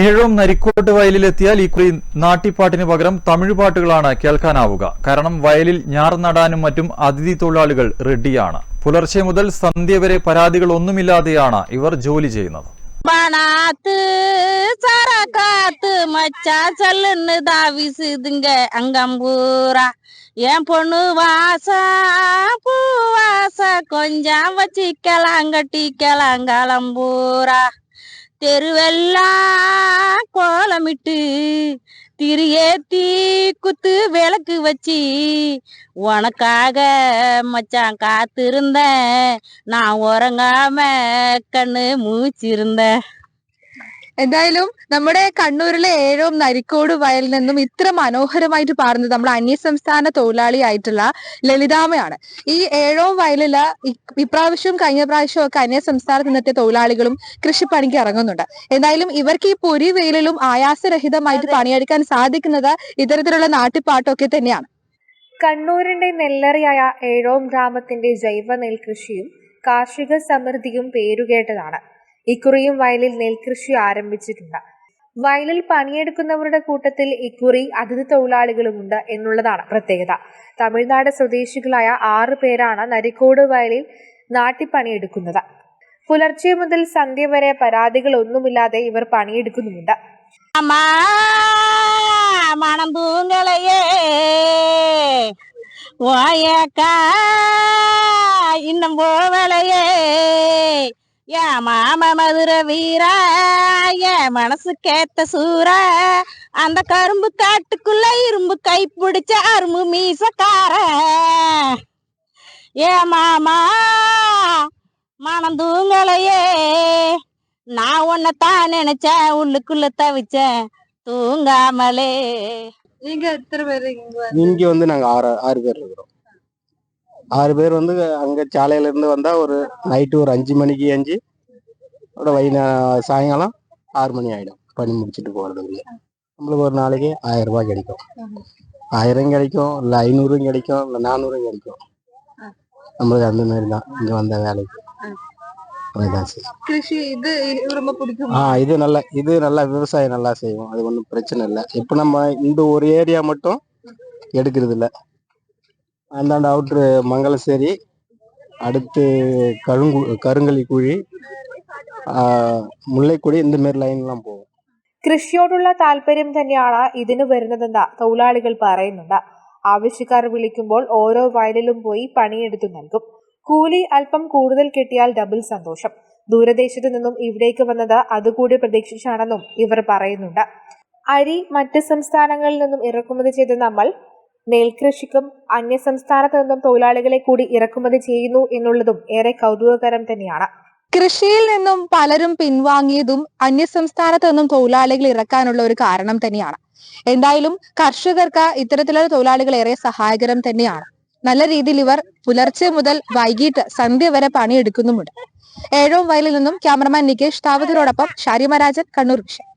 ഏഴോം നരിക്കോട്ട് വയലിലെത്തിയാൽ ഇക്കുറി നാട്ടിപ്പാട്ടിന് പകരം തമിഴ് പാട്ടുകളാണ് കേൾക്കാനാവുക കാരണം വയലിൽ ഞാർ നടാനും മറ്റും അതിഥി തൊഴിലാളികൾ റെഡിയാണ് പുലർച്ചെ മുതൽ സന്ധ്യ വരെ പരാതികളൊന്നുമില്ലാതെയാണ് ഇവർ ജോലി ചെയ്യുന്നത് பணாத்து சரக்காத்து மச்சா சல்லுன்னு தான் வீசுதுங்க அங்கம்பூரா என் பொண்ணு வாசா பூ வாசா கொஞ்சம் வச்சிக்கலாம் கட்டிக்கலாம் காலம்பூரா தெருவெல்லாம் கோலமிட்டு திரியேத்தி குத்து விளக்கு வச்சு உனக்காக மச்சான் காத்திருந்தேன். நான் உறங்காம கண்ணு மூச்சிருந்தேன் എന്തായാലും നമ്മുടെ കണ്ണൂരിലെ ഏഴോം നരിക്കോട് വയലിൽ നിന്നും ഇത്ര മനോഹരമായിട്ട് പാടുന്നത് നമ്മുടെ അന്യസംസ്ഥാന തൊഴിലാളിയായിട്ടുള്ള ലളിതാമയാണ് ഈ ഏഴോം വയലിൽ ഇപ്രാവശ്യവും കഴിഞ്ഞ പ്രാവശ്യവും ഒക്കെ അന്യസംസ്ഥാനത്ത് നിന്നത്തെ തൊഴിലാളികളും കൃഷിപ്പണിക്ക് ഇറങ്ങുന്നുണ്ട്. എന്തായാലും ഇവർക്ക് ഈ പൊരി വെയിലിലും ആയാസരഹിതമായിട്ട് പണിയെടുക്കാൻ സാധിക്കുന്നത് ഇത്തരത്തിലുള്ള നാട്ടിപ്പാട്ടൊക്കെ തന്നെയാണ്. കണ്ണൂരിന്റെ നെല്ലറിയായ ഏഴോം ഗ്രാമത്തിന്റെ ജൈവ നെൽകൃഷിയും കാർഷിക സമൃദ്ധിയും പേരുകേട്ടതാണ്. ഇക്കുറിയും വയലിൽ നെൽകൃഷി ആരംഭിച്ചിട്ടുണ്ട്. വയലിൽ പണിയെടുക്കുന്നവരുടെ കൂട്ടത്തിൽ ഇക്കുറി അതിഥി തൊഴിലാളികളുമുണ്ട് എന്നുള്ളതാണ് പ്രത്യേകത. തമിഴ്നാട് സ്വദേശികളായ ആറ് പേരാണ് നരിക്കോട് വയലിൽ നാട്ടിപ്പണിയെടുക്കുന്നത് പുലർച്ചെ മുതൽ സന്ധ്യ വരെ പരാതികൾ ഒന്നുമില്ലാതെ ഇവർ പണിയെടുക്കുന്നുമുണ്ട്. മണം ഇന്നും പോവളയേ. என் மாம மதுர வீரா என் மனசு கேத்த சூரா அந்த கரும்பு காட்டுக்குள்ள இரும்பு கை பிடிச்ச அரும்பு மீசக்கார. ஏ மாமா மனம் தூங்கலையே. நான் உன்னைத்தான் நினைச்சேன் உள்ளுக்குள்ள தவிச்சேன் தூங்காமலே. நீங்க எத்தனை பேரு இங்க வந்து நாங்க ஆறு ஆறு பேர் இருக்கிறோம். ஆறு பேர் வந்து அங்கே சாலையிலேருந்து வந்தால் ஒரு நைட்டு ஒரு அஞ்சு மணிக்கு அஞ்சு அப்புறம் வைநா சாயங்காலம் ஆறு மணி ஆகிடும் பண்ணி முடிச்சுட்டு போகிறதுக்குள்ளே நம்மளுக்கு ஒரு நாளைக்கு ஆயிரம் கிடைக்கும். ஆயிரம் கிடைக்கும் இல்லை ஐநூறும் கிடைக்கும் இல்லை நானூறும் கிடைக்கும். நம்மளுக்கு அந்த மாதிரி தான் இங்கே வந்த வேலைக்கு. இது நல்லா இது நல்லா விவசாயம் நல்லா செய்வோம். அது ஒன்றும் பிரச்சனை இல்லை. இப்போ நம்ம இந்த ஒரு ஏரியா மட்டும் எடுக்கிறது இல்லை. அந்தாண்ட அவுட்ரு மங்களசேரி அடுத்து கருங்கு கருங்கலி குழி ஆ, முல்லைக்குடி இந்த மாரி லைன்லாம் போகும் കൃഷിയോടുള്ള താല്പര്യം തന്നെയാണ് ഇതിനു വരുന്നതെന്ന് തൊഴിലാളികൾ പറയുന്നുണ്ട് ആവശ്യക്കാർ വിളിക്കുമ്പോൾ ഓരോ വയലിലും പോയി പണിയെടുത്തു നൽകും കൂലി അല്പം കൂടുതൽ കിട്ടിയാൽ ഡബിൾ സന്തോഷം ദൂരദേശത്തു നിന്നും ഇവിടേക്ക് വന്നത് അതുകൂടി പ്രതീക്ഷിച്ചാണെന്നും ഇവർ പറയുന്നുണ്ട് അരി മറ്റ് സംസ്ഥാനങ്ങളിൽ നിന്നും ഇറക്കുമതി ചെയ്ത് നമ്മൾ നെൽകൃഷിക്കും അന്യ സംസ്ഥാനത്ത് നിന്നും തൊഴിലാളികളെ കൂടി ഇറക്കുമതി ചെയ്യുന്നു എന്നുള്ളതും ഏറെ കൗതുകകരം തന്നെയാണ്. കൃഷിയിൽ നിന്നും പലരും പിൻവാങ്ങിയതും അന്യസംസ്ഥാനത്ത് നിന്നും തൊഴിലാളികൾ ഇറക്കാനുള്ള ഒരു കാരണം തന്നെയാണ്. എന്തായാലും കർഷകർക്ക് ഇത്തരത്തിലുള്ള തൊഴിലാളികൾ ഏറെ സഹായകരം തന്നെയാണ്. നല്ല രീതിയിൽ ഇവർ പുലർച്ചെ മുതൽ വൈകിട്ട് സന്ധ്യ വരെ പണിയെടുക്കുന്നുമുണ്ട്. ഏഴോം വയലിൽ നിന്നും ക്യാമറമാൻ നികേഷ് താവതിനോടൊപ്പം ഷാരിമരാജൻ കണ്ണൂർ വിഷയം